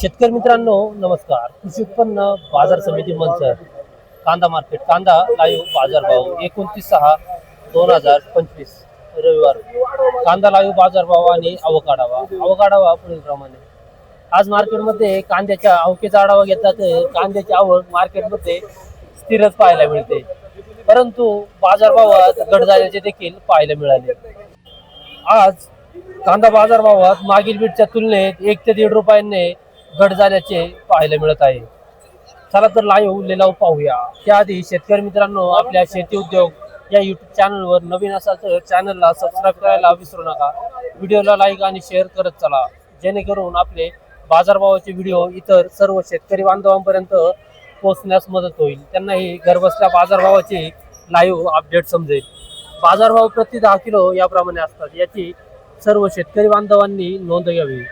शेतकरी मित्रांनो नमस्कार. कृषी उत्पन्न बाजार समिती मंचर कांदा मार्केट. कांदा लाईव्ह बाजार भाव एकोणतीस सहा दोन हजार पंचवीस रविवार. कांदा लाईव्ह बाजार भाव आणि अवकाढावा. अवकाढावा पुढील प्रमाणे. आज मार्केटमध्ये कांद्याच्या अवकेचा आढावा घेतला तर कांद्याची आवक मार्केटमध्ये स्थिरच पाहायला मिळते. परंतु बाजारभावात घट झाल्याचे देखील पाहायला मिळाले. आज कांदा बाजारभावात मागील बीटच्या तुलनेत एक ते दीड रुपयांनी घट झाल्याचे पाहायला मिळत आहे. चला तर लाईव्ह लिलाव पाहूया. त्याआधी शेतकरी मित्रांनो आपल्या शेती उद्योग या युट्यूब चॅनलवर नवीन असाल तर चॅनलला सबस्क्राईब करायला विसरू नका. व्हिडिओला लाईक आणि शेअर करत चला. जेणेकरून आपले बाजारभावाचे व्हिडिओ इतर सर्व शेतकरी बांधवांपर्यंत पोहोचण्यास मदत होईल. त्यांनाही घरबसल्या बाजारभावाची लाईव्ह अपडेट समजेल. बाजारभाव प्रति दहा किलो याप्रमाणे असतात. याची सर्व शेतकरी बांधवांनी नोंद घ्यावी.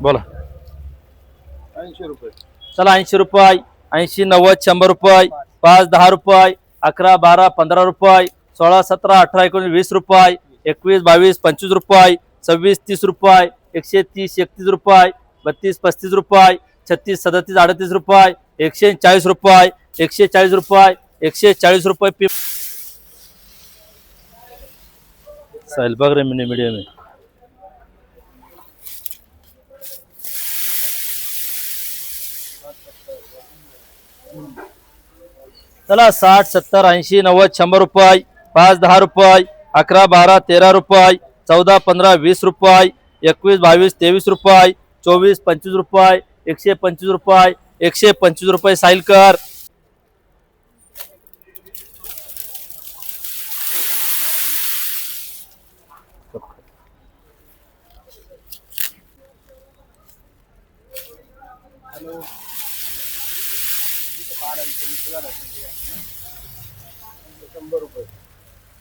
बोला. ऐंशी रुपये. चला ऐंशी रुपये ऐंशी नव्वद शंभर रुपये पाच दहा रुपये अकरा बारा पंधरा रुपये सोळा सतरा अठरा एकोणीस वीस रुपये एकवीस बावीस पंचवीस रुपये सव्वीस तीस रुपये एकशे तीस एकतीस रुपये बत्तीस पस्तीस रुपये छत्तीस सदतीस अडतीस रुपये एकशे चाळीस रुपये एकशे चाळीस रुपये एकशे चाळीस रुपये पी साहिल बघ रे मिनी मीडियम आहे चला साठ सत्तर ऐंशी नव्वद शंभर रुपये पाच दहा रुपये अकरा बारा तेरा रुपये चौदा पंधरा वीस रुपये एकवीस बावीस तेवीस रुपये चोवीस पंचवीस रुपये एकशे पंचवीस रुपये एकशे पंचवीस रुपये साईलकर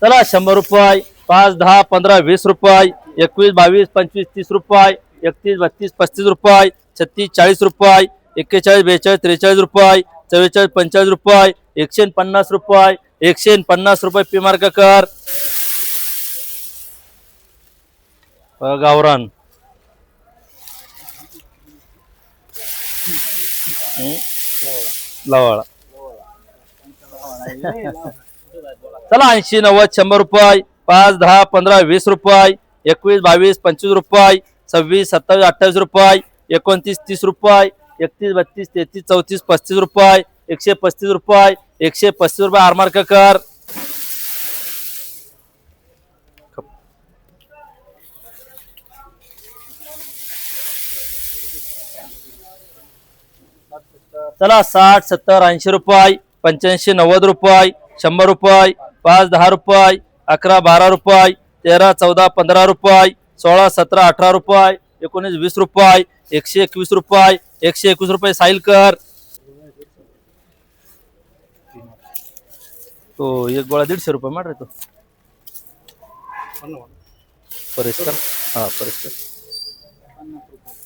चला शंभर रुपये. पाच दहा पंधरा वीस रुपये. एकवीस बावीस पंचवीस तीस रुपये. एकतीस बत्तीस पस्तीस रुपये. छत्तीस चाळीस रुपये. एक्केचाळीस बेचाळीस त्रेचाळीस रुपये. चव्वेचाळीस पंचेचाळीस रुपये. एकशे पन्नास रुपये. एकशे पन्नास रुपये पी मार्क कर. गावरान हं? लवाळा चला ऐंशी नव्वद शंभर रुपये पाच दहा पंधरा वीस रुपये एकवीस बावीस पंचवीस रुपये सव्वीस सत्तावीस अठ्ठावीस रुपये एकोणतीस तीस रुपये एकतीस बत्तीस तेहतीस चौतीस पस्तीस रुपये एकशे पस्तीस रुपये एकशे पस्तीस रुपये आरमार्क कर चला साठ सत्तर ऐंशी रुपये पंच्याऐंशी नव्वद रुपये शंभर रुपये पाच दहा रुपये अकरा बारा रुपये तेरा चौदा पंधरा रुपये सोळा सतरा अठरा रुपये एकोणीस वीस रुपये एकशे एकवीस रुपये एकशे एकवीस रुपये साईल कर. तो एक गोळा दीडशे रुपये मार रे तो. परिस्कर हा परिस्कर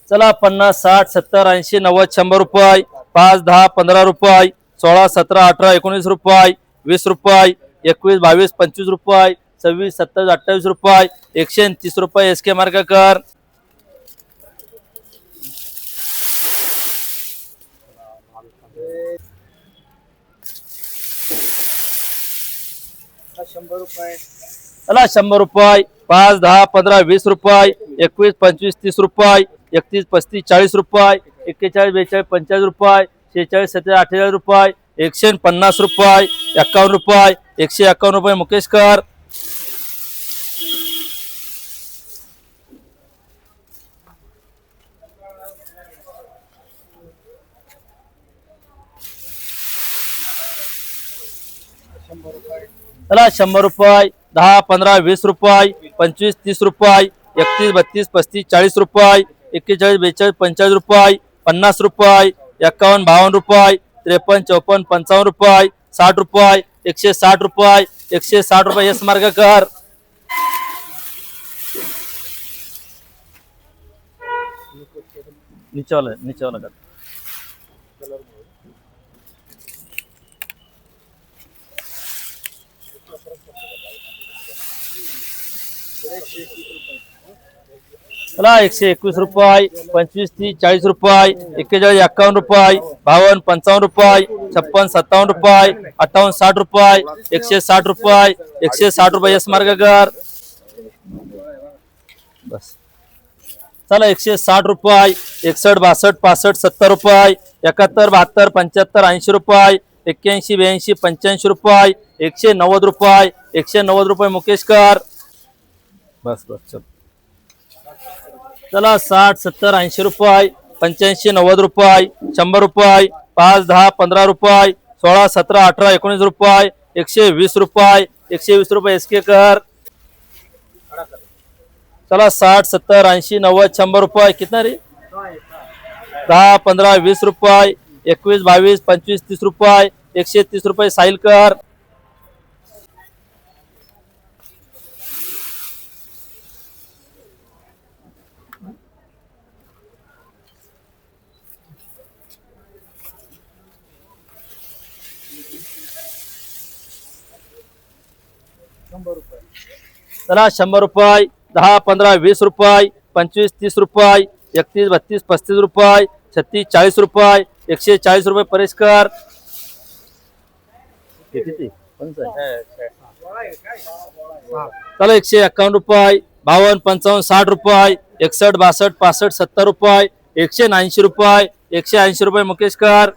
चला पन्नास साठ सत्तर ऐंशी नव्वद शंभर रुपये पाच दहा पंधरा रुपये सोळा सतरा अठरा एकोणीस रुपये वीस रुपये एकवीस बावीस पंचवीस रुपये सव्वीस सत्तावीस अठ्ठावीस रुपये एकशे तीस रुपये एस के मार्ग कर. शंभर रुपये चला शंभर रुपये पाच दहा पंधरा वीस रुपये एकवीस पंचवीस तीस रुपये एकतीस पस्तीस चाळीस रुपये एक्केचाळीस बेचाळीस पंचेचाळीस रुपये शेहेचाळीस सत्तेचाळीस अठ्ठेचाळीस रुपये एकशे पन्नास रुपये एक्कावन्न रुपये एकशे एक्कावन्न रुपये. मुकेश कर. चला शंभर रुपये दहा पंधरा वीस रुपये पंचवीस तीस रुपये एकतीस बत्तीस पस्तीस चाळीस रुपये एक्केचाळीस बेचाळीस पंचेचाळीस रुपये पन्नास रुपये एक्कावन्न बावन्न रुपये त्रेपन्न चौपन्न पंचावन्न रुपये साठ रुपये एकशे साठ रुपये एकशे साठ रुपये यस मार्ग कर निचवलं निचवलं कर चला एकशे एकवीस रुपये पंचवीस तीस चाळीस रुपये एक्केचाळीस एक्कावन्न रुपये बावन्न पंचावन्न रुपये छप्पन सत्तावन्न रुपये अठ्ठावन्न साठ रुपये एकशे साठ रुपये एकशे साठ रुपये यस मार्गकर बस. चला एकशे साठ रुपये एकसष्ट बासष्ट पासष्ट सत्तर रुपये एकाहत्तर बहात्तर पंच्याहत्तर ऐंशी रुपये एक्क्याऐंशी ब्याऐंशी पंच्याऐंशी रुपये एकशे नव्वद रुपये एकशे नव्वद रुपये मुकेशकर बस बस चल. चला साठ सत्तर ऐंशी रुपये पंच्याऐंशी नव्वद रुपये शंभर रुपये पाच दहा पंधरा रुपये सोळा सतरा अठरा एकोणीस रुपये एकशे वीस रुपये एकशे वीस रुपये एस के कर. चला साठ सत्तर ऐंशी नव्वद शंभर रुपये कितना रे? दहा पंधरा वीस रुपये एकवीस बावीस पंचवीस तीस रुपये एकशे तीस रुपये साईल कर. चला शंभर रुपये दहा पंधरा वीस रुपये पंचवीस तीस रुपये एकतीस बत्तीस पस्तीस रुपये छत्तीस चाळीस रुपये एकशे चाळीस रुपये परिष्कार कर. चला एकशे एक्कावन्न रुपये बावन्न पंचावन्न साठ रुपये एकसष्ट बासष्ट पासष्ट सत्तर रुपये एकशे ऐंशी रुपये एकशे ऐंशी रुपये मुकेशकर